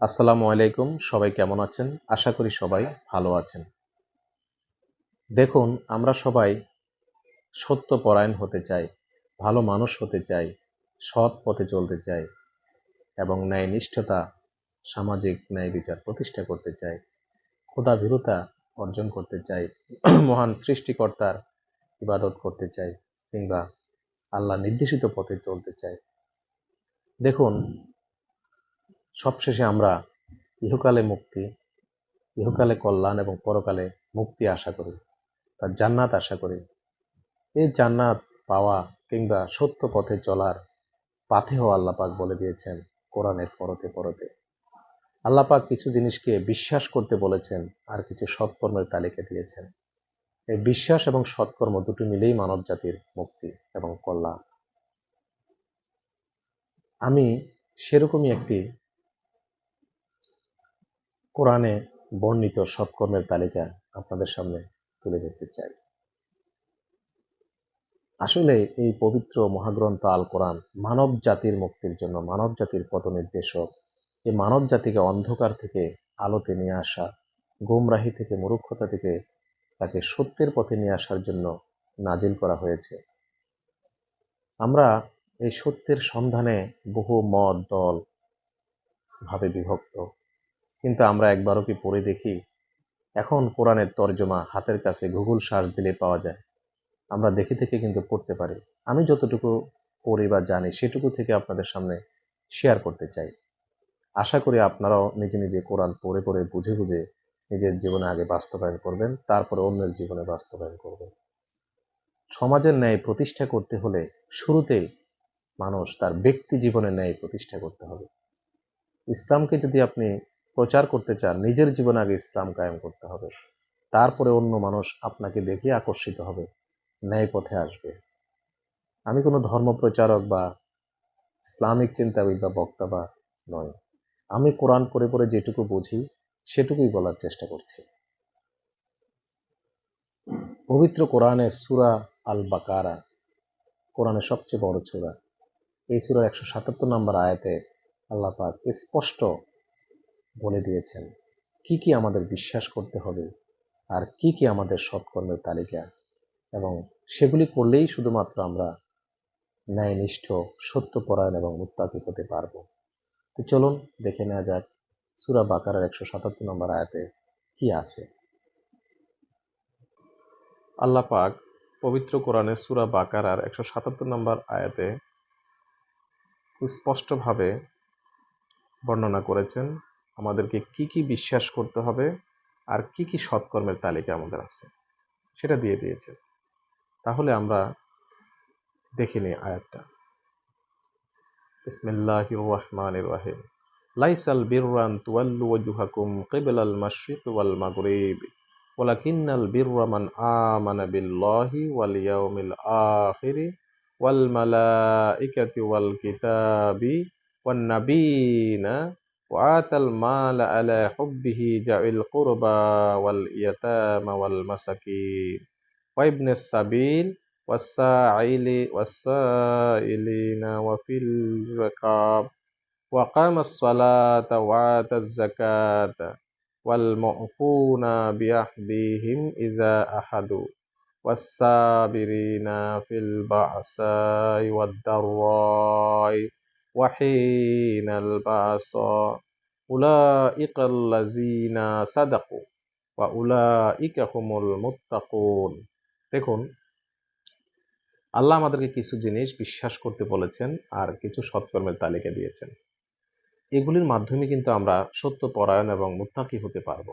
আসসালামু আলাইকুম, সবাই কেমন আছেন? আশা করি সবাই ভালো আছেন। দেখুন, আমরা সবাই সত্য পরায়ণ হতে চাই, ভালো মানুষ হতে চাই, সৎ পথে চলতে চাই, এবং ন্যায় নিষ্ঠতা সামাজিক ন্যায় বিচার প্রতিষ্ঠা করতে চাই, ক্ষুধা ভীরুতা অর্জন করতে চাই, মহান সৃষ্টিকর্তার ইবাদত করতে চাই, কিংবা আল্লাহ নির্দেশিত পথে চলতে চাই। দেখুন সবশেষে আমরা ইহকালে মুক্তি, ইহকালে কল্যাণ এবং পরকালে মুক্তি আশা করি তার জান্নাত আশা করি। এই জান্নাত পাওয়া কিংবা সত্য পথে চলার পাথেও আল্লাপাক বলে দিয়েছেন কোরআনের পরতে পরতে। আল্লাপাক কিছু জিনিসকে বিশ্বাস করতে বলেছেন আর কিছু সৎকর্মের তালিকা দিয়েছেন। এই বিশ্বাস এবং সৎকর্ম দুটো মিলেই মানব জাতির মুক্তি এবং কল্যাণ। আমি সেরকমই একটি কোরআনে বর্ণিত সৎকর্মের তালিকা আপনাদের সামনে তুলে ধরতে চাই। আসলে এই পবিত্র মহাগ্রন্থ আল কোরআন মানব জাতির মুক্তির জন্য, মানব জাতির পথ নির্দেশক এই মানব জাতিকে অন্ধকার থেকে আলোতে নিয়ে আসা, গোমরাহি থেকে মূর্খতা থেকে তাকে সত্যের পথে নিয়ে আসার জন্য নাজিল করা হয়েছে। আমরা এই সত্যের সন্ধানে বহু মত, দল ভাবে বিভক্ত। কিন্তু আমরা একবারও কি পড়ে দেখি? এখন কোরআনের তর্জমা হাতের কাছে গুগল সার্চ দিলে পাওয়া যায়। আমরা দেখে থেকে কিন্তু পড়তে পারি। আমি যতটুকু পড়ি বা জানি সেটুকু থেকে আপনাদের সামনে শেয়ার করতে চাই। আশা করি আপনারাও নিজে নিজে কোরআন পড়ে পড়ে বুঝে বুঝে নিজের জীবনে আগে বাস্তবায়ন করবেন, তারপরে অন্যের জীবনে বাস্তবায়ন করবেন। সমাজের ন্যায় প্রতিষ্ঠা করতে হলে শুরুতেই মানুষ তার ব্যক্তি জীবনের ন্যায় প্রতিষ্ঠা করতে হবে। ইসলামকে যদি আপনি প্রচার করতে চান, নিজের জীবনে আগে ইসলাম কায়েম করতে হবে। তারপরে অন্য মানুষ আপনাকে দেখে আকর্ষিত হবে, ন্যায় পথে আসবে। আমি কোনো ধর্ম প্রচারক বা ইসলামিক চিন্তাবিদ বা বক্তা বা নয় আমি কোরআন পড়ে পড়ে যেটুকু বুঝি, সেটুকুই বলার চেষ্টা করছি। পবিত্র কোরআনে সুরা আল বাকারা কোরআনের সবচেয়ে বড় সুরা। এই সুরার একশো সাতাত্তর নম্বর আয়াতে আল্লাহ পাক স্পষ্ট বলে দিয়েছেন। কি কি আমাদের বিশ্বাস করতে হবে আর কি কি আমাদের সৎকর্মের তালিকা? এবং সেগুলি করলেই শুধুমাত্র আমরা ন্যায়নিষ্ঠ, সত্যপরায়ণ এবং মুত্তাকি হতে পারব। তো চলুন দেখে নেওয়া যাক সুরা বাকারের একশো সাতাত্তর নম্বর আয়াতে কি আছে। আল্লাহ পাক পবিত্র কোরআনে সুরা বাকারার একশো সাতাত্তর নম্বর আয়াতে স্পষ্টভাবে বর্ণনা করেছেন আমাদেরকে কি কি বিশ্বাস করতে হবে আর কি কি সৎকর্মের তালিকা আমাদের আছে, সেটা দিয়ে দিয়েছে। তাহলে আমরা দেখে নিই আয়াতটা। বিসমিল্লাহির রহমানির রহিম। লাইসাল বিররান তুয়াল্লু ওয়াজুহাকুম ওয়াল মাগরিব। ওয়ালাকিন্নাল ওয়াল কিতাবি وآتى المال على حبه ذوي القربى واليتامى والمساكين وابن السبيل والسائل والسائلين وفي الرقاب وقام الصلاة وآتى الزكاة والمؤفون بعهدهم إذا أحدوا والصابرين في البأساء والضراء وحين البعث أولئك الذين صدقوا وأولئك هم المتقون দেখুন আল্লাহ আমাদেরকে কিছু জিনিস বিশ্বাস করতে বলেছেন আর কিছু সৎকর্মের তালিকা দিয়েছেন এগুলির মাধ্যমে কিন্তু আমরা সত্য পরায়ণ এবং মুত্তাকি হতে পারব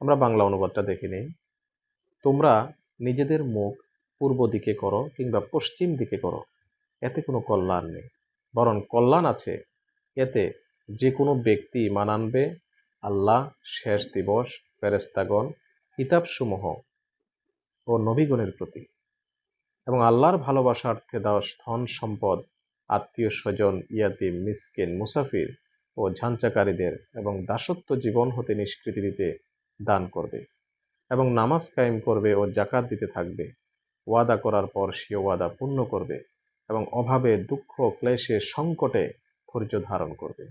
আমরা বাংলা অনুবাদটা দেখে নিই তোমরা নিজেদের মুখ পূর্ব দিকে করো কিংবা পশ্চিম দিকে করো এতে কোনো কল্যাণ নেই বরং কল্যাণ আছে। এতে যে কোনো ব্যক্তি মানানবে আল্লাহ, শেষ দিবস ফেরেস্তাগণ কিতাবসমূহ ও নবীগণের প্রতি। এবং আল্লাহর ভালোবাসার্থে দেওয়া ধন সম্পদ, আত্মীয় স্বজন, ইয়াতিম, মিসকিন, মুসাফির ও ঝাঞ্চাকারীদের এবং দাসত্ব জীবন হতে নিষ্কৃতি দিতে দান করবে এবং নামাজ কায়েম করবে ও জাকাত দিতে থাকবে। ওয়াদা করার পর সে ওয়াদা পূর্ণ করবে। এবং অভাবে দুঃখ, ক্লেশে সংকটে ধৈর্য ধারণ করবে।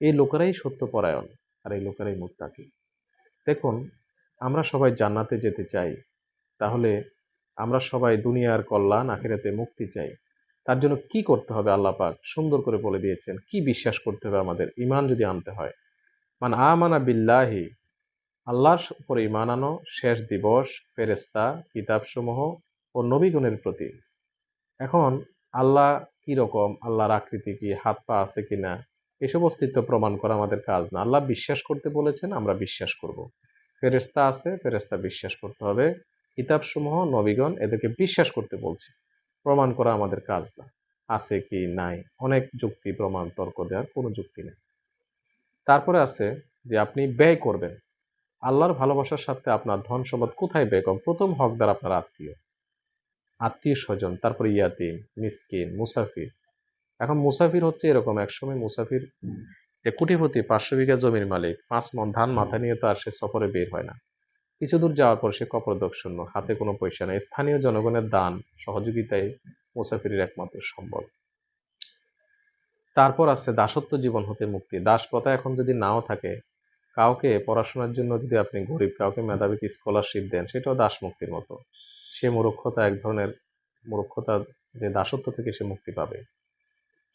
এই লোকেরাই সত্যপরায়ণ আর এই লোকেরাই মুত্তাকি। দেখুন, আমরা সবাই জান্নাতে যেতে চাই, তাহলে আমরা সবাই দুনিয়ার কল্যাণ, আখেরাতে মুক্তি চাই। তার জন্য কি করতে হবে আল্লাহ পাক? সুন্দর করে বলে দিয়েছেন, কি বিশ্বাস করতে হবে আমাদের? ইমান যদি আনতে হয়। মান আমানা বিল্লাহি, আল্লাহর উপরে ইমান আনো, শেষ দিবস ফেরেস্তা কিতাবসমূহ ও নবীগণের প্রতি। এখন আল্লাহ রকম? আল্লাহর আকৃতি কি? হাত পা আছে কিনা? এসব অস্তিত্ব প্রমাণ করা আমাদের কাজ না। আল্লাহ বিশ্বাস করতে বলেছেন, আমরা বিশ্বাস করব। ফেরেস্তা আছে ফেরেস্তা বিশ্বাস করতে হবে। কিতাবসমূহ, নবীগণ এদেরকে বিশ্বাস করতে বলছি। প্রমাণ করা আমাদের কাজ না। আছে কি নাই? অনেক যুক্তি, প্রমাণ, তর্ক দেওয়ার কোনো যুক্তি নেই। তারপরে আছে যে আপনি ব্যয় করবেন। আল্লাহর ভালোবাসার সাথে আপনার ধন সম্পদ কোথায় ব্যয় করবেন? প্রথম হকদার আপনার আত্মীয়। আত্মীয় স্বজন তারপরে ইয়াতিম, মিসকিন, মুসাফির। এখন মুসাফির হচ্ছে এরকম, একসময় মুসাফির যে কোটিপতি, পাঁচশো বিঘা জমির মালিক, পাঁচ মন ধান মাথা নিয়ে তো আর সে সফরে বের হয় না। কিছু দূর যাওয়ার পর সে কপরদক শূন্য, হাতে কোনো পয়সা নেই। স্থানীয় জনগণের দান সহযোগিতায় মুসাফিরের একমাত্র সম্বল। তারপর আছে দাসত্ব জীবন হতে মুক্তি। দাস প্রথা এখন যদি নাও থাকে, কাউকে পড়াশোনার জন্য যদি আপনি গরিব, কাউকে মেধাবী স্কলারশিপ দেন, সেটাও দাস মুক্তির মতো। সে মূর্খতা এক ধরনের মূর্খতা যে দাসত্ব থেকে সে মুক্তি পাবে।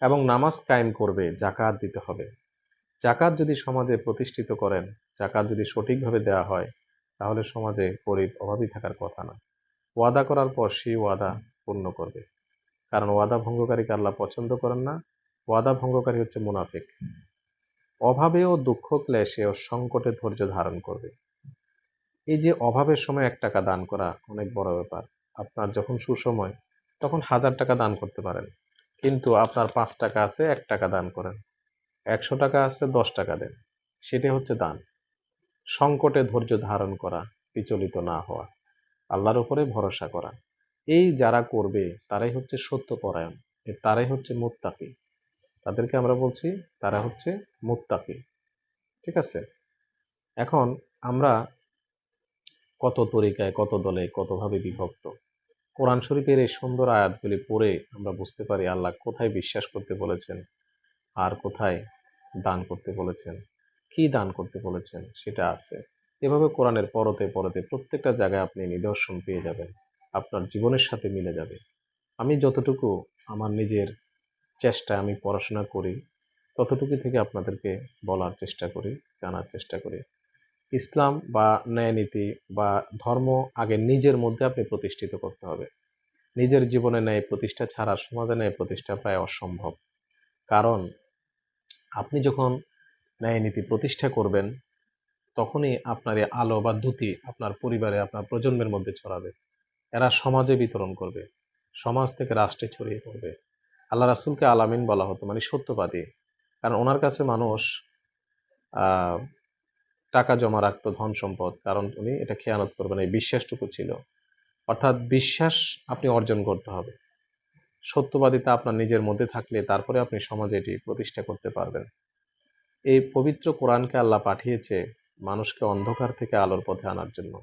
এবং নামাজ কায়েম করবে জাকাত দিতে হবে। জাকাত যদি সমাজে প্রতিষ্ঠিত করেন জাকাত যদি সঠিকভাবে দেওয়া হয়, তাহলে সমাজে গরিব, অভাবী থাকার কথা না। ওয়াদা করার পর সেই ওয়াদা পূর্ণ করবে। কারণ ওয়াদা ভঙ্গকারীকে আল্লাহ পছন্দ করেন না। ওয়াদা ভঙ্গকারী হচ্ছে মুনাফিক। অভাবে ও দুঃখ ক্লেশে ও সংকটে ধৈর্য ধারণ করবে। এই যে অভাবের সময় এক টাকা দান করা অনেক বড় ব্যাপার। আপনার যখন সুসময়, তখন হাজার টাকা দান করতে পারেন। কিন্তু আপনার পাঁচ টাকা আছে, এক টাকা দান করেন। একশো টাকা আছে, দশ টাকা দেন। সেটা হচ্ছে দান। সংকটে ধৈর্য ধারণ করা, বিচলিত না হওয়া, আল্লাহর উপরে ভরসা করা। এই যারা করবে, তারাই হচ্ছে সত্যপরায়ণ। তারাই হচ্ছে মুত্তাকি। তাদেরকে আমরা বলছি, তারা হচ্ছে মুত্তাকি। ঠিক আছে? এখন আমরা কত তরিকায়, কত দলে, কতভাবে বিভক্ত। কোরআন শরীফের এই সুন্দর আয়াতগুলি পড়ে আমরা বুঝতে পারি আল্লাহ কোথায় বিশ্বাস করতে বলেছেন, আর কোথায় দান করতে বলেছেন, কি দান করতে বলেছেন সেটা আছে। এভাবে কোরআনের পরতে পরতে প্রত্যেকটা জায়গায় আপনি নিদর্শন পেয়ে যাবেন, আপনার জীবনের সাথে মিলে যাবে। আমি যতটুকু আমার নিজের চেষ্টায় আমি পড়াশোনা করি ততটুকু থেকে আপনাদেরকে বলার চেষ্টা করি, জানার চেষ্টা করি। ইসলাম বা ন্যায়নীতি বা ধর্ম আগে নিজের মধ্যে আপনি প্রতিষ্ঠিত করতে হবে। নিজের জীবনে ন্যায় প্রতিষ্ঠা ছাড়া সমাজে ন্যায় প্রতিষ্ঠা প্রায় অসম্ভব। কারণ আপনি যখন ন্যায়নীতি প্রতিষ্ঠা করবেন, তখনই আপনার এই আলো বা দ্যুতি আপনার পরিবারে, আপনার প্রজন্মের মধ্যে ছড়াবে। এরা সমাজে বিতরণ করবে। সমাজ থেকে রাষ্ট্রে ছড়িয়ে পড়বে। আল্লাহ রাসুলকে আলামিন বলা হতো মানে সত্যবাদী। কারণ ওনার কাছে মানুষ টাকা জমা রাখতো ধন সম্পদ, কারণ উনি এটা খেয়ানত করবেন, এই বিশ্বাসটুকু ছিল। অর্থাৎ বিশ্বাস আপনি অর্জন করতে হবে। সত্যবাদিতা আপনার নিজের মধ্যে থাকলে তারপরে আপনি সমাজে এটি প্রতিষ্ঠা করতে পারবেন। এই পবিত্র কোরআনকে আল্লাহ পাঠিয়েছে মানুষকে অন্ধকার থেকে আলোর পথে আনার জন্য।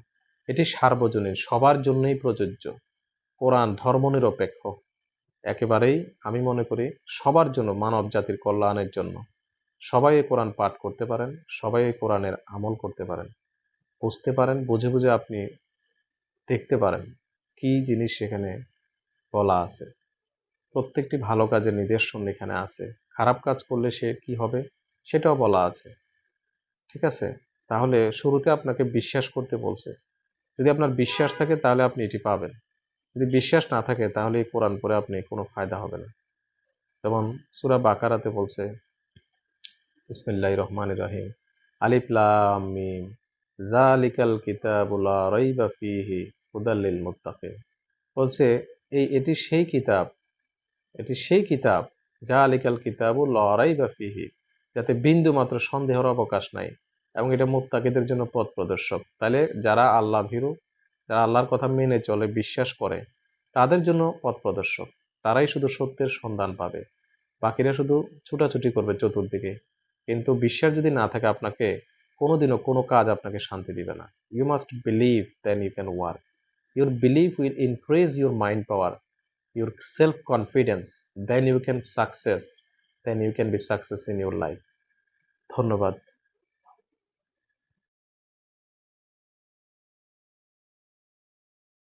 এটি সার্বজনীন, সবার জন্যই প্রযোজ্য। কোরআন ধর্মনিরপেক্ষ। একেবারেই আমি মনে করি সবার জন্য মানব জাতির কল্যাণের জন্য। সবাই এই কোরআন পাঠ করতে পারেন, সবাই এই কোরআনের আমল করতে পারেন। বুঝতে পারেন, বুঝে বুঝে আপনি দেখতে পারেন কি জিনিস সেখানে বলা আছে। প্রত্যেকটি ভালো কাজের নিদর্শন এখানে আছে। খারাপ কাজ করলে সে কি হবে? সেটাও বলা আছে। ঠিক আছে? তাহলে শুরুতে আপনাকে বিশ্বাস করতে বলছে। যদি আপনার বিশ্বাস থাকে তাহলে আপনি এটি পাবেন। যদি বিশ্বাস না থাকে তাহলে এই কোরআন পরে আপনি কোনো ফায়দা হবে না। যেমন সুরা বাকারাতে বলছে বিসমিল্লাহ রহমান রাহিম আলিফলাম মিম জালিকাল কিতাবুলা রাইবা ফিহি হুদাল্লিল মুত্তাকিন। বলছে, এই, এটি সেই কিতাব, এটি সেই কিতাব যা আলিকাল কিতাবু লড়াই বা ফিহি, যাতে বিন্দু মাত্র সন্দেহের অবকাশ নাই এবং এটা মুত্তাকিদের জন্য পথ প্রদর্শক। তাহলে যারা আল্লাহ ভীরু, যারা আল্লাহর কথা মেনে চলে, বিশ্বাস করে, তাদের জন্য পথ প্রদর্শক। তারাই শুধু সত্যের সন্ধান পাবে। বাকিরা শুধু ছুটাছুটি করবে চতুর্দিকে। কিন্তু বিশ্বাস যদি না থাকে আপনাকে, কোনোদিনও কোনো কাজ আপনাকে শান্তি দিবে না। You must believe then you can work your believe will increase your mind power your self confidence then you can success then you can be success in your life ধন্যবাদ।